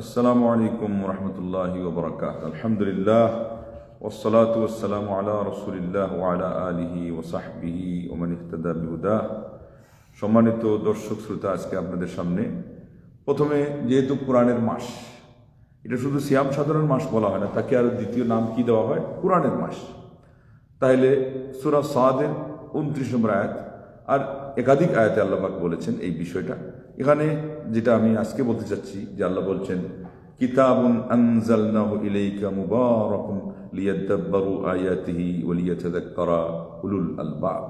আসসালামু আলাইকুম রহমতুল্লাহি ওবরাকাত। আলহামদুলিল্লাহ ওসলাত ওসালাম আলা রসুলিল্লাহ ওয়ালা আলিহি ওসাহবিহি ওমান ইহতদা বিহুদা। সম্মানিত দর্শক শ্রোতা, আজকে আপনাদের সামনে প্রথমে যেহেতু কোরআনের মাস, এটা শুধু সিয়াম সাধারণ মাস বলা হয় না, তাকে আর দ্বিতীয় নাম কি দেওয়া হয়? কোরআনের মাস। তাহলে সুরা সাদের উনত্রিশ নম্বর আয়াত, আর একাধিক আয়াতে আল্লাপাক বলেছেন এই বিষয়টা। এখানে যেটা আমি আজকে বলতে চাচ্ছি, যে আল্লাহ বলছেন, কিতাবুন আনজালনাহু ইলাইকা মুবারাকুন লিয়াদাব্বারু আয়াতিহি ওয়া লিয়াতাযাক্কারা উলুল আলবাব।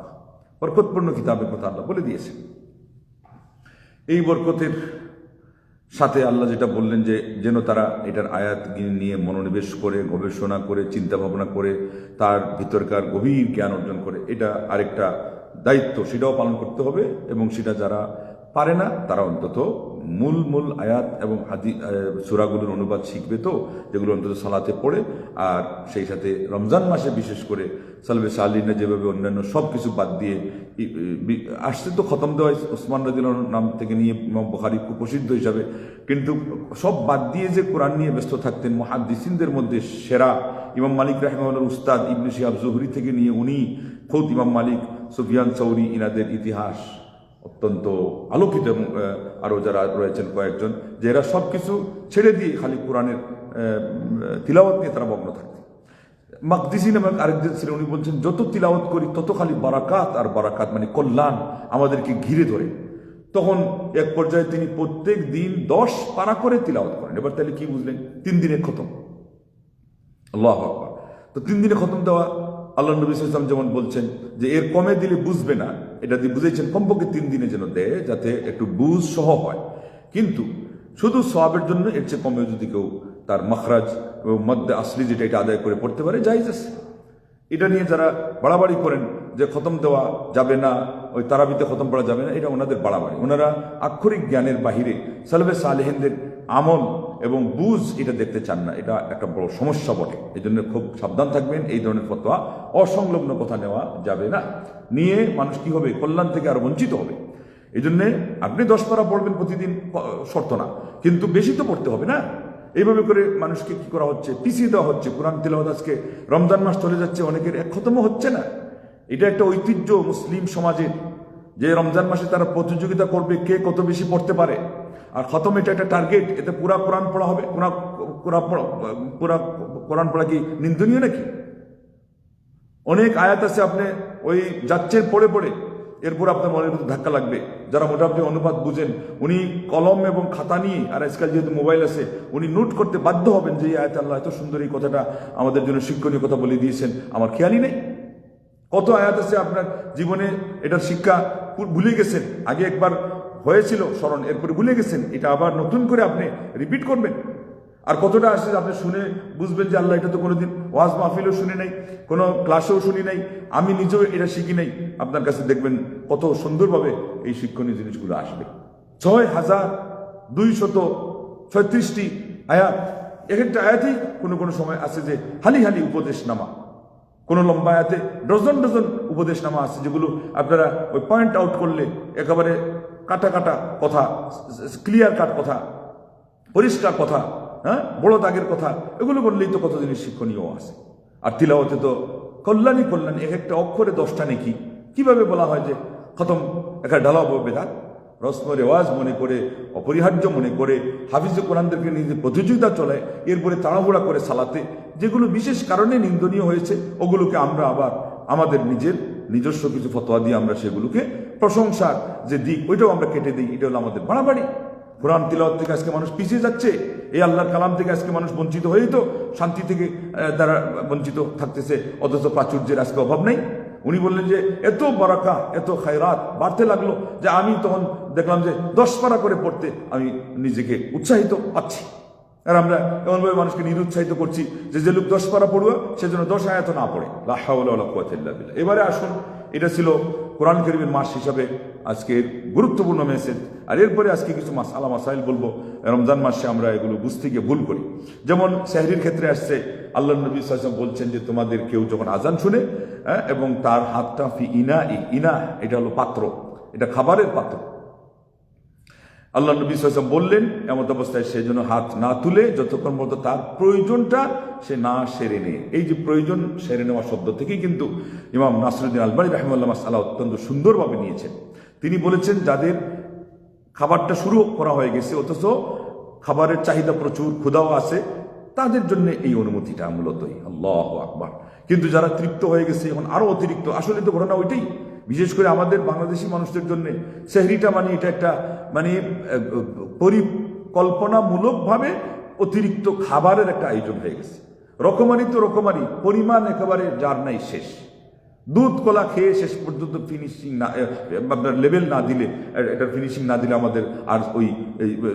বরকতপূর্ণ কিতাবের কথা আল্লাহ বলে দিয়েছেন। এই বরকতের সাথে আল্লাহ যেটা বললেন, যে যেন তারা এটার আয়াত নিয়ে মনোনিবেশ করে, গবেষণা করে চিন্তা ভাবনা করে, তার ভিতরকার গভীর জ্ঞান অর্জন করে, এটা আরেকটা দায়িত্ব সেটাও পালন করতে হবে এবং সেটা যারা পারে না, তারা অন্তত মূল মূল আয়াত এবং হাদি সুরাগুলোর অনুবাদ শিখবে তো, যেগুলো অন্তত সালাতে পড়ে, আর সেই সাথে রমজান মাসে বিশেষ করে সালবে সালিনা যেভাবে অন্যান্য সব কিছু বাদ দিয়ে আসছে তো খতম দেওয়া ওসমান রাজিল নাম থেকে নিয়ে ইমাম বুখারি খুব প্রসিদ্ধ হিসাবে, কিন্তু সব বাদ দিয়ে যে কোরআন নিয়ে ব্যস্ত থাকতেন মহাদিসিনদের মধ্যে সেরা ইমাম মালিক রাহমানুর উস্তাদ ইবনে শিহাব জহুরি থেকে নিয়ে উনি খোদ ইমাম মালিক সুফিয়ান চৌরি ইনাদের ইতিহাস অত্যন্ত আলোকিত এবং আরও যারা রয়েছেন কয়েকজন, যে এরা সব কিছু ছেড়ে দিয়ে খালি কোরআনের তিলাওয়াত নিয়ে তারা মগ্ন থাকতেন মাকদিসি নামক আরেকজন ছিলেন, উনি বলছেন, যত তিলাওয়াত করি, তত খালি বারাকাত আর বারাকাত মানে কল্যাণ আমাদেরকে ঘিরে ধরে। তখন এক পর্যায়ে তিনি প্রত্যেক দিন দশ পারা করে তিলাওয়াত করেন। এবার তাহলে কি বুঝলেন? তিন দিনে খতম। আল্লাহ তো তিন দিনে খতম দেওয়া আল্লাহ নবী ইসলাম যেমন বলছেন যে এর কমে দিলে বুঝবে না, এটা দিয়ে বুঝেছেন কমপক্ষে তিন দিনে যেন দেয়, যাতে একটু বুঝ সহ হয়। কিন্তু শুধু সবের জন্য এর চেয়ে কমে যদি কেউ তার মখরাজ এবং মধ্যে আসলি যেটা এটা আদায় করে পড়তে পারে যাই আছে। এটা নিয়ে যারা বাড়াবাড়ি করেন যে খতম দেওয়া যাবে না, ওই তারাবিতে খতম পড়া যাবে না, এটা ওনাদের বাড়াবাড়ি। ওনারা আক্ষরিক জ্ঞানের বাহিরে সালভে সালেহেনদের আমল এবং বুঝ এটা দেখতে চান না, এটা একটা বড় সমস্যা বটে। এই জন্য খুব সাবধান থাকবেন, এই ধরনের ফতোয়া অসংলগ্ন কথা নেওয়া যাবে না। নিয়ে মানুষ কি হবে? কল্যাণ থেকে আরও বঞ্চিত হবে। এই জন্যে আপনি দশ পারা পড়বেন প্রতিদিন শর্ত না। কিন্তু বেশি তো পড়তে হবে না। এইভাবে করে মানুষকে কি করা হচ্ছে? পিছিয়ে দেওয়া হচ্ছে। কোরআন তেলাওয়াত আজকে রমজান মাস চলে যাচ্ছে, অনেকের এক খতমও হচ্ছে না। এটা একটা ঐতিহ্য মুসলিম সমাজের যে রমজান মাসে তারা প্রতিযোগিতা করবে, কে কত বেশি পড়তে পারে। আর খতম এটা একটা টার্গেট এতে পুরা কোরআন পড়া হবে। পুরা পুরা পুরা কোরআন পড়া কি নিন্দনীয় নাকি? অনেক আয়াত আছে, আপনি ওই যাচ্ছেন পড়ে পড়ে এরপর আপনার মনের ভিতরে ধাক্কা লাগবে। যারা মোটামুটি অনুবাদ বুঝেন, উনি কলম এবং খাতা নিয়ে, আর আজকাল যেহেতু মোবাইল আছে, উনি নোট করতে বাধ্য হবেন যে আয়াত আল্লাহ এত সুন্দর এই কথাটা আমাদের জন্য শিক্ষণীয় কথা বলে দিয়েছেন। আমার খেয়ালই নেই। কত আয়াত আছে আপনার জীবনে, এটার শিক্ষা ভুলে গেছেন? আগে একবার হয়েছিল স্মরণ, এরপরে ভুলে গেছেন? এটা আবার নতুন করে আপনি রিপিট করবেন? আর কতটা আসে আপনি শুনে বুঝবেন যে আল্লাহ এটা তো কোনোদিন ওয়াজ মাহফিলও শুনি নাই, কোনো ক্লাসেও শুনি নাই, আমি নিজেও এটা শিখি নাই। আপনার কাছে দেখবেন কত সুন্দরভাবে এই শিক্ষণীয় জিনিসগুলো আসবে। ছয় হাজার দুইশত ছয়ত্রিশটি আয়াত। এক একটা আয়াতেই কোনো কোনো সময় আছে যে হালি হালি উপদেশ নামা কোন লম্বা আয়াতে ডজন ডজন উপদেশনামা আছে যেগুলো আপনারা ওই পয়েন্ট আউট করলে একেবারে কাটা কাটা কথা ক্লিয়ার কাট কথা, পরিষ্কার কথা হ্যাঁ? বড় দাগের কথা। এগুলো বললেই তো কত জিনিস শিক্ষণীয় আছে। আর তিলাওয়াতে তো কল্যাণী কল্যাণ, এক একটা অক্ষরে দশটা নাকি। কীভাবে বলা হয় যে খতম? একটা ঢালাবো বেদাত রসম রেওয়াজ মনে করে, অপরিহার্য মনে করে, হাফিজ কোরআনদেরকে নিজে প্রতিযোগিতা চলায়, এরপরে তাড়াহুড়া করে সালাতে। যেগুলো বিশেষ কারণে নিন্দনীয় হয়েছে, ওগুলোকে আমরা আবার আমাদের নিজের নিজস্ব কিছু ফতোয়া দিয়ে আমরা সেগুলোকে প্রশংসার যে দিক, ওইটাও আমরা কেটে দিই। এটা হলো আমাদের বাড়াবাড়ি। কোরআন তিলাওয়াত থেকে আজকে মানুষ পিছিয়ে যাচ্ছে। এই আল্লাহর কালাম থেকে আজকে মানুষ বঞ্চিত হয়েই তো শান্তি থেকে তারা বঞ্চিত থাকতেছে। অথচ প্রাচুর্যের আজকে অভাব নেই। উনি বললেন যে, এত বরাকা, এত খায়রাত বাড়তে লাগল যে আমি তখন দেখলাম যে দশ পারা করে পড়তে আমি নিজেকে উৎসাহিত পাচ্ছি। আর আমরা এমনভাবে মানুষকে নিরুৎসাহিত করছি যে যে লোক দশ পারা পড়ুয়া সেজন্য দশ আয়াত না পড়ে। লা হাওলা ওয়ালা কুওয়াতা এবারে আসুন, এটা ছিল কোরআন করিমের মাস হিসাবে আজকের গুরুত্বপূর্ণ মেসেজ আর এরপরে আজকে কিছু মাস আলা মাসাইল বলব রমজান মাসে আমরা এগুলো বুঝতে গিয়ে ভুল করি। যেমন সেহরির ক্ষেত্রে আসছে আল্লাহ নবী সাল্লাম বলছেন যে তোমাদের কেউ যখন আজান শুনে হ্যাঁ, এবং তার হাতটা ফি ইনা ইনা এটা হলো পাত্র এটা খাবারের পাত্র। আল্লাহ নবী সাল্লাম বললেন এমত অবস্থায় সে যেন হাত না তুলে যতক্ষণ পর্যন্ত তার প্রয়োজনটা সে না সেরে নেয়। এই যে প্রয়োজন সেরে নেওয়া শব্দ থেকেই কিন্তু ইমাম নাসরুদ্দিন আলবানী রহমাল্লাহ মাসালা অত্যন্ত সুন্দরভাবে নিয়েছেন। তিনি বলেছেন যাদের খাবারটা শুরু করা হয়ে গেছে, অথচ খাবারের চাহিদা প্রচুর ক্ষুদাও আছে, তাদের জন্য এই অনুমতিটা মূলতই। আল্লাহ আকবার। কিন্তু যারা তৃপ্ত হয়ে গেছে, এখন আরও অতিরিক্ত। আসলে তো ঘটনা ওইটাই। বিশেষ করে আমাদের বাংলাদেশি মানুষদের জন্য সেহরিটা মানে এটা একটা মানে পরিকল্পনামূলকভাবে অতিরিক্ত খাবারের একটা আয়োজন হয়ে গেছে। রকমারি তো রকমারি, পরিমাণ একেবারে যার নাই শেষ। দুধ কলা খেয়ে শেষ পর্যন্ত ফিনিশিং না আপনার লেভেল না দিলে, এ- এটার ফিনিশিং না দিলে আমাদের আর ওই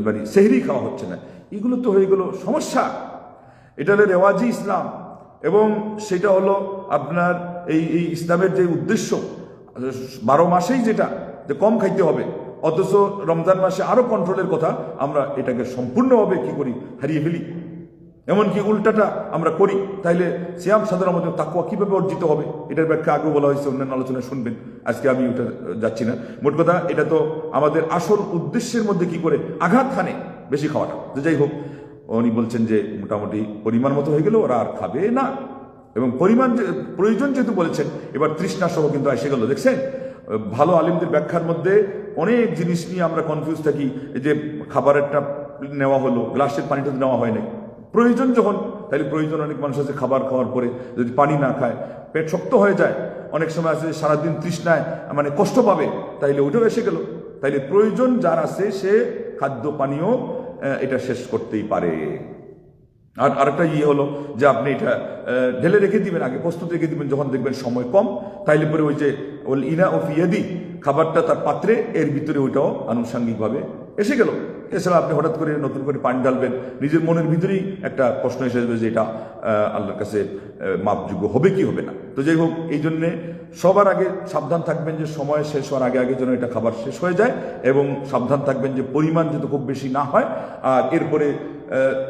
মানে সেহরি খাওয়া হচ্ছে না। এগুলো তো হয়ে গেল সমস্যা। এটা হলো রেওয়াজি ইসলাম। এবং সেটা হলো আপনার এই এই ইসলামের যে উদ্দেশ্য, বারো মাসেই যেটা, যে কম খাইতে হবে। অথচ রমজান মাসে আরও কন্ট্রোলের কথা আমরা এটাকে সম্পূর্ণভাবে কি করি, হারিয়ে ফেলি। এমনকি উল্টাটা আমরা করি। তাইলে সিয়াম সাধারণ মধ্যে তাকুয়া কীভাবে অর্জিত হবে, এটার ব্যাখ্যা আগেও বলা হয়েছে, অন্যান্য আলোচনায় শুনবেন। আজকে আমি ওটা যাচ্ছি না। মোট কথা, এটা তো আমাদের আসল উদ্দেশ্যের মধ্যে কি করে আঘাত খানে বেশি খাওয়াটা। তো যাই হোক, উনি বলছেন যে মোটামুটি পরিমাণ মতো হয়ে গেল ওরা আর খাবে না। এবং পরিমাণ যে- প্রয়োজন যেহেতু বলেছেন, এবার তৃষ্ণা সহ কিন্তু এসে গেল। দেখছেন? ভালো আলিমদের ব্যাখ্যার মধ্যে অনেক জিনিস নিয়ে আমরা কনফিউজ থাকি। যে খাবারেরটা নেওয়া হলো, গ্লাসের পানিটা নেওয়া হয় নাই। প্রয়োজন যখন, তাহলে প্রয়োজন অনেক মানুষ আছে খাবার খাওয়ার পরে, যদি পানি না খায়, পেট শক্ত হয়ে যায়, অনেক সময় আছে সারাদিন তৃষ্ণায় মানে কষ্ট পাবে, তাইলে ওইটাও এসে গেল। তাইলে প্রয়োজন যার আছে, সে খাদ্য, পানীয় এটা শেষ করতেই পারে। আর আরেকটা ইয়ে হলো যে আপনি এটা ঢেলে রেখে দিবেন, আগে প্রস্তুত রেখে দিবেন, যখন দেখবেন সময় কম, তাইলে পরে ওই যে, ওল ইনা ও ফিয়াদি, খাবারটা তার পাত্রে, এর ভিতরে ওইটাও আনুষঙ্গিকভাবে এসে গেল। এছাড়া আপনি হঠাৎ করে নতুন করে পানি ঢালবেন, নিজের মনের ভিতরেই একটা প্রশ্ন এসে যাবে যে এটা আল্লাহর কাছে মাপযোগ্য হবে কি হবে না? তো যাই হোক, এই জন্যে সবার আগে সাবধান থাকবেন যে সময় শেষ হওয়ার আগে আগে যেন এটা খাবার শেষ হয়ে যায় এবং সাবধান থাকবেন যে পরিমাণ যাতে খুব বেশি না হয়। আর এরপরে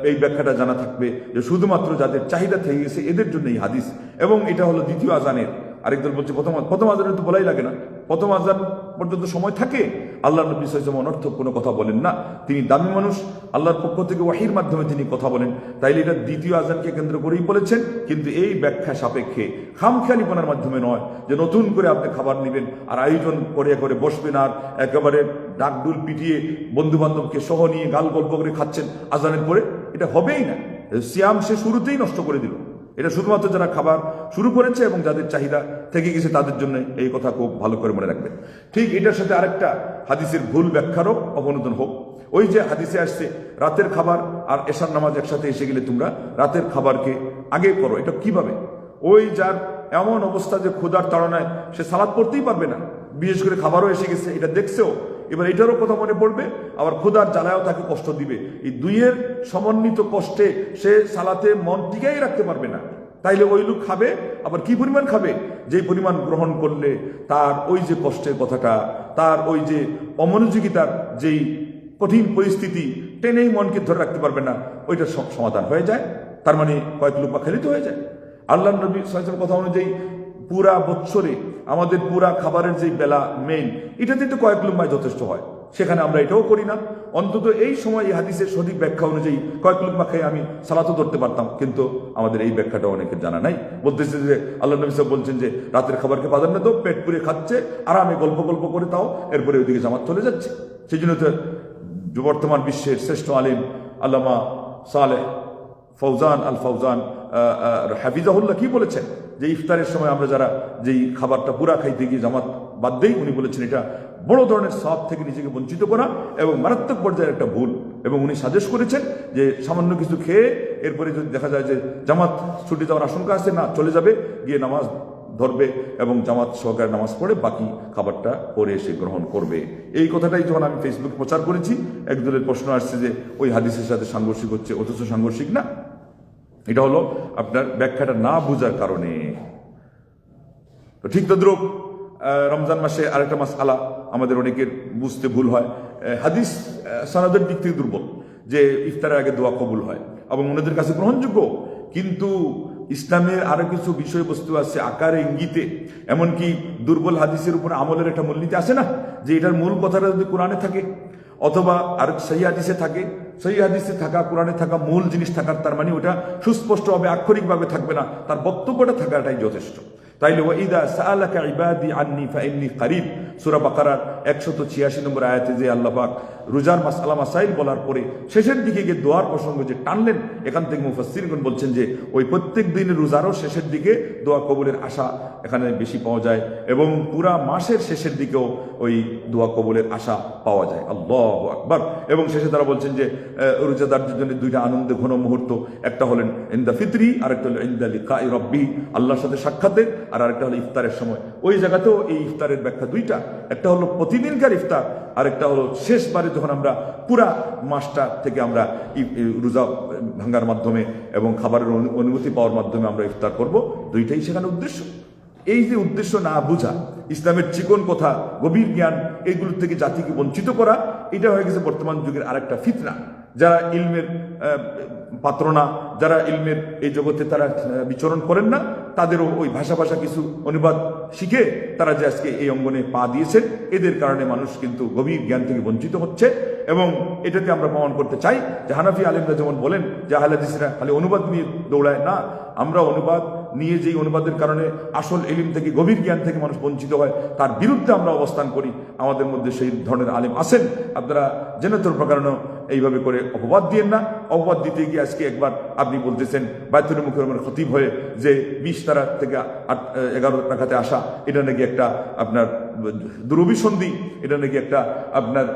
এই ব্যাখ্যাটা জানা থাকবে যে শুধুমাত্র যাদের চাহিদা থেকে গেছে, এদের জন্য এই হাদিস। এবং এটা হলো দ্বিতীয় আজানের। আরেকদল বলছে, প্রথম প্রথম আজানের তো বলাই লাগে না। প্রথম আজান পর্যন্ত সময় থাকে, আল্লাহ নবী সাল্লাম অনর্থক কোনো কথা বলেন না। তিনি দামি মানুষ, আল্লাহর পক্ষ থেকে ওয়াহির মাধ্যমে তিনি কথা বলেন। তাইলে এটা দ্বিতীয় আজানকে কেন্দ্র করেই বলেছেন, কিন্তু এই ব্যাখ্যা সাপেক্ষে খামখেয়ালিপনার মাধ্যমে নয় যে নতুন করে আপনি খাবার নেবেন আর আয়োজন করে করে বসবেন আর একেবারে ডাকডুল পিটিয়ে বন্ধু বান্ধবকে সহ নিয়ে গাল গল্প করে খাচ্ছেন আজানের পরে। এটা হবেই না। সিয়াম সে শুরুতেই নষ্ট করে দিল। এটা শুধুমাত্র যারা খাবার শুরু করেছে এবং যাদের চাহিদা থেকে গেছে তাদের জন্য এই কথা খুব ভালো করে মনে রাখবেন। ঠিক এটার সাথে আরেকটা হাদিসের ভুল ব্যাখ্যারও অবনোদন হোক। ওই যে হাদিসে আসছে, রাতের খাবার আর এশার নামাজ একসাথে এসে গেলে তোমরা রাতের খাবারকে আগে করো। এটা কীভাবে? ওই যার এমন অবস্থা যে ক্ষুধার তাড়নায় সে সালাদ পড়তেই পারবে না। বিশেষ করে খাবারও এসে গেছে, এটা দেখছেও এবার এটারও কথা মনে পড়বে, আবার ক্ষুধার জ্বালায়ও তাকে কষ্ট দিবে। এই দুইয়ের সমন্বিত কষ্টে সে সালাতে মন টিকাই রাখতে পারবে না। তাইলে ওই লোক খাবে, আবার কি পরিমাণ খাবে? যেই পরিমাণ গ্রহণ করলে তার ওই যে কষ্টের কথাটা, তার ওই যে অমনোযোগিতার যেই কঠিন পরিস্থিতি, টেনেই মনকে ধরে রাখতে পারবে না, ওইটা সব সমাধান হয়ে যায়। তার মানে কয়েক লুপা খেলিত হয়ে যায়। আল্লাহ নবী সাল্লাল্লাহু কথা অনুযায়ী পুরা বৎসরে আমাদের পুরা খাবারের যে বেলা মেইন এটাতে তো কয়েক লুম্বায় যথেষ্ট হয়। সেখানে আমরা এটাও করি না। অন্তত এই সময় এই হাদিসের সঠিক ব্যাখ্যা অনুযায়ী কয়েক লুম্বা খেয়ে আমি সালাতও ধরতে পারতাম, কিন্তু আমাদের এই ব্যাখ্যাটা অনেকের জানা নাই। বলতেছে যে আল্লাহ নবী সাহেব বলছেন যে, রাতের খাবারকে প্রাধান্য দাও পেট পুরে খাচ্ছে, আরামে গল্প গল্প করে তাও, এরপরে ওইদিকে জামাত চলে যাচ্ছে। সেই জন্য তো বর্তমান বিশ্বের শ্রেষ্ঠ আলিম আল্লামা সালেহ ফৌজান আল ফৌজান হাফিজাহুল্লাহ কি বলেছেন? যে ইফতারের সময় আমরা যারা যেই খাবারটা পুরা খাইতে গিয়ে জামাত বাদ দেই, উনি বলেছেন এটা বড় ধরনের সব থেকে নিজেকে বঞ্চিত করা এবং মারাত্মক পর্যায়ের একটা ভুল। এবং উনি সাজেস্ট করেছেন যে সামান্য কিছু খেয়ে এরপরে যদি দেখা যায় যে জামাত ছুটি যাওয়ার আশঙ্কা আছে, না, চলে যাবে, গিয়ে নামাজ ধরবে এবং জামাত সহকারে নামাজ পড়ে বাকি খাবারটা পরে এসে গ্রহণ করবে। এই কথাটাই যখন আমি ফেসবুকে প্রচার করেছি, একদলের প্রশ্ন আসছে যে ওই হাদিসের সাথে সাংঘর্ষিক হচ্ছে, অথচ সাংঘর্ষিক না। এটা হলো আপনার ব্যাখ্যাটা না বোঝার কারণে। ঠিক তদ্রুপ রমজান মাসে আরেকটা মাস আলা আমাদের অনেকের বুঝতে ভুল হয়। হাদিস সনাদের দিক থেকে দুর্বল যে ইফতারের আগে দোয়া কবুল হয় এবং ওনাদের কাছে গ্রহণযোগ্য। কিন্তু ইসলামের আরও কিছু বিষয়বস্তু আছে আকারে ইঙ্গিতে। এমনকি দুর্বল হাদিসের উপর আমলের একটা মূলনীতি আছে না? যে এটার মূল কথাটা যদি কোরআনে থাকে অথবা আর সেই হাদিসে থাকে সেই হাদিসে থাকা, কোরআনে থাকা মূল জিনিস থাকার, তার মানে ওটা সুস্পষ্টভাবে, আক্ষরিকভাবে থাকবে না। তার বক্তব্যটা থাকাটাই যথেষ্ট। তাইলে ওয়াইদা সাআলাকা ইবাদি আন্নি ফাইন্নি কারিব। সূরা বাকারার 186 নম্বর আয়াতে যে আল্লাহ পাক রোজার মাসালা মাসাইল বলার পরে শেষের দিকে গিয়ে দোয়ার প্রসঙ্গ যে টানলেন, এখান থেকে মুফাসসিরগণ বলছেন যে ওই প্রত্যেক দিনের রোজারও শেষের দিকে দোয়া কবুলের আশা এখানে বেশি পাওয়া যায় এবং পুরা মাসের শেষের দিকেও ওই দোয়া কবুলের আশা পাওয়া যায়। আল্লাহ আকবার। এবং শেষে তারা বলছেন যে রোজাদারদের জন্য দুইটা আনন্দে ঘন মুহূর্ত। একটা হলেন ইন্দা ফিতরি আর একটা হলো ইন্দা লিকা রব্বি। আল্লাহর সাথে সাক্ষাতে আর আরেকটা হলো ইফতারের সময়। ওই জায়গাতেও এই ইফতারের ব্যাখ্যা দুইটা। একটা হলো প্রতিদিনকার ইফতার আরেকটা হলো শেষবারে যখন আমরা পুরা মাসটা থেকে আমরা রোজা ভাঙ্গার মাধ্যমে এবং খাবারের অনু- অনুমতি পাওয়ার মাধ্যমে আমরা ইফতার করব। দুইটাই সেখানে উদ্দেশ্য। এই যে উদ্দেশ্য না বোঝা ইসলামের চিকন কথা গভীর জ্ঞান এইগুলো থেকে জাতিকে বঞ্চিত করা এটা হয়ে গেছে বর্তমান যুগের আরেকটা ফিতনা। যারা ইলমের আহ, পাত্রনা যারা ইলমের এই জগতে তারা বিচরণ করেন না তাদেরও ওই ভাষা ভাষা কিছু অনুবাদ শিখে তারা যে আজকে এই অঙ্গনে পা দিয়েছেন, এদের কারণে মানুষ কিন্তু গভীর জ্ঞান থেকে বঞ্চিত হচ্ছে এবং এটাকে আমরা প্রমাণ করতে চাই যে হানাফি আলিমরা যেমন বলেন যে আহলাদিসরা খালি অনুবাদ নিয়ে দৌড়ায়, না, আমরা অনুবাদ নিয়ে যেই অনুবাদের কারণে আসল এলিম থেকে, গভীর জ্ঞান থেকে মানুষ বঞ্চিত হয়, তার বিরুদ্ধে আমরা অবস্থান করি। আমাদের মধ্যে সেই ধরনের আলিম আছেন। আপনারা জেনেতর প্রকারণ এইভাবে করে অপবাদ দিয়েন না। অপবাদ দিতে গিয়ে আজকে একবার আপনি বলতেছেন, বায়তুল মুখের খতিব হয়ে যে বিশ তারা থেকে আট, এগারো টাকাতে আসা, এটা নাকি একটা আপনার দুরভিসন্ধি এটা নাকি একটা আপনার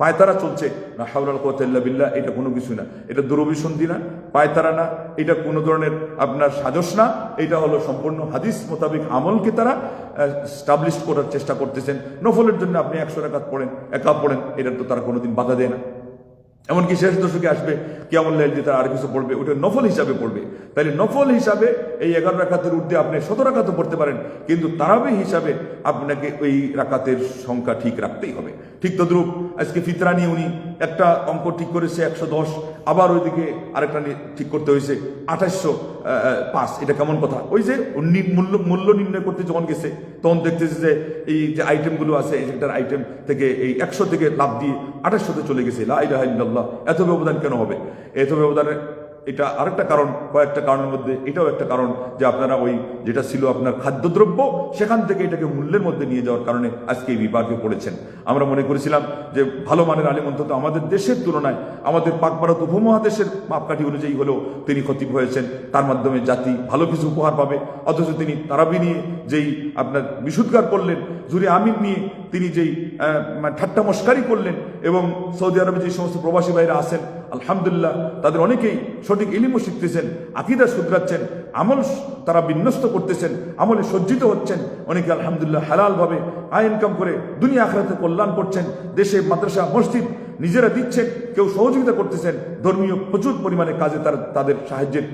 পায়তারা চলছে। না হাওলাল কোয়াতিল্লা বিল্লাহ, এটা কোনো কিছু না। এটা দুরভিসন্ধি না, পায়তারা না, এটা কোনো ধরনের আপনার সাজস না। এটা হলো সম্পূর্ণ হাদিস মোতাবেক আমলকে তারা স্টাবলিশ করার চেষ্টা করতেছেন। নফলের জন্য আপনি একশো টাকা পড়েন, একা পড়েন এটা তো তারা কোনোদিন বাধা দেয় না। এমনকি শেষ দশকে আসবে কেমন লাইল দিয়ে তারা আর কিছু পড়বে ওটা নফল হিসাবে পড়বে। তাহলে নফল হিসাবে এই এগারো রাকাতের ঊর্ধ্বে আপনি শত রাকাতও পড়তে পারেন। কিন্তু তারাবে হিসাবে আপনাকে ওই রাকাতের সংখ্যা ঠিক রাখতেই হবে। ঠিক তদ্রুপ আজকে ফিতরা নিয়ে উনি একটা অঙ্ক ঠিক করেছে, একশো দশ। আবার ওইদিকে আরেকটা ঠিক করতে হয়েছে, আঠাশশো পাঁচ। এটা কেমন কথা? ওই যে মূল্য মূল্য নির্ণয় করতে যখন গেছে, তখন দেখতেছে যে এই যে আইটেমগুলো আছে, এই একটার আইটেম থেকে এই একশো থেকে লাভ দিয়ে আঠাশশোতে চলে গেছে। লা ইলাহা ইল্লাল্লাহ। এত ব্যবধান কেন হবে? এত ব্যবধানের এটা আরেকটা কারণ, কয়েকটা কারণের মধ্যে, এটাও একটা কারণ যে আপনারা ওই যেটা ছিল আপনার খাদ্যদ্রব্য, সেখান থেকে এটাকে মূল্যের মধ্যে নিয়ে যাওয়ার কারণে আজকে এই বিপাকে পড়েছেন। আমরা মনে করেছিলাম যে ভালো মানের আলিম অন্তত আমাদের দেশের তুলনায়, আমাদের পাক ভারত উপমহাদেশের মাপকাঠি অনুযায়ী হলেও তিনি খতিব হয়েছেন। তার মাধ্যমে জাতি ভালো কিছু উপহার পাবে। অথচ তিনি তারাবি নিয়ে যেই আপনার বিশুদ্ধার করলেন জুড়ে আমির নিয়ে তিনি যেই ঠাট্টা মস্কারি করলেন এবং সৌদি আরবে যে সমস্ত প্রবাসী ভাইরা আসেন আলহামদুলিল্লাহ, তাদের অনেকেই সঠিক ইলিমও শিখতেছেন, আকিদা শুধরাচ্ছেন, আমল তারা বিন্যস্ত করতেছেন, আমলে সজ্জিত হচ্ছেন, অনেকে আলহামদুলিল্লাহ হালালভাবে আয় ইনকাম করে দুনিয়া আখড়াতে কল্যাণ করছেন, দেশে মাদ্রাসা, মসজিদ নিজেরা দিচ্ছেন কেউ সহযোগিতা করতেছেন, ধর্মীয় প্রচুর পরিমাণে কাজে তার, তাদের সাহায্যের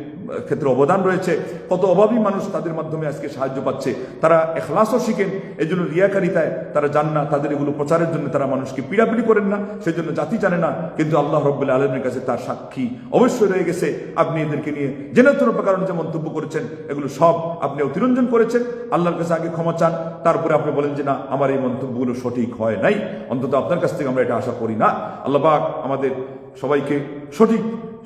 ক্ষেত্রে অবদান রয়েছে। কত অভাবী মানুষ তাদের মাধ্যমে আজকে সাহায্য পাচ্ছে। তারা এখলাসও শিখেন এই জন্য রিয়াকারিতায় তারা যান না, তাদের এগুলো প্রচারের জন্য তারা মানুষকে পিড়াপিড়ি করেন না সেই জন্য জাতি জানে না, কিন্তু আল্লাহ রব্বুল্লাহ আলমের কাছে তার সাক্ষী অবশ্যই রয়ে গেছে। আপনি এদেরকে নিয়ে জেনেতর প্রকারণ যে মন্তব্য করেছেন, এগুলো সব আপনি অতিরঞ্জন করেছেন। আল্লাহর কাছে আগে ক্ষমা চান, তারপরে আপনি বলেন যে, না, আমার এই মন্তব্যগুলো সঠিক হয় নাই। অন্তত আপনার কাছ থেকে আমরা এটা আশা করি না। আল্লাহ পাক আমাদের সবাইকে সঠিক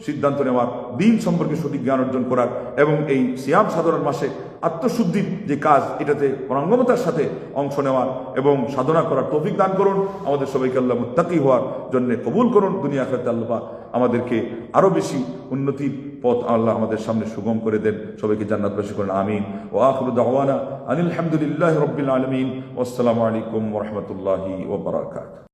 সিদ্ধান্ত নেওয়ার, দিন সম্পর্কে সঠিক জ্ঞান অর্জন করার এবং এই সিয়াম সাধারণ মাসে আত্মশুদ্ধির যে কাজ, এটাতে পরাঙ্গমতার সাথে অংশ নেওয়ার এবং সাধনা করার তৌফিক দান করুন। আমাদের সবাইকে আল্লাহ মুত্তাকি হওয়ার জন্য কবুল করুন। দুনিয়া আখেরাতে আল্লাহ আমাদেরকে আরও বেশি উন্নতির পথ আল্লাহ আমাদের সামনে সুগম করে দেন। সবাইকে জান্নাতবাসী করেন। আমিন। ও আখরু দাওয়ানা আনিল হামদুলিল্লাহ রব্বিল আলমিন। আসসালামু আলাইকুম ওরহমতুল্লাহি ওবরাকাত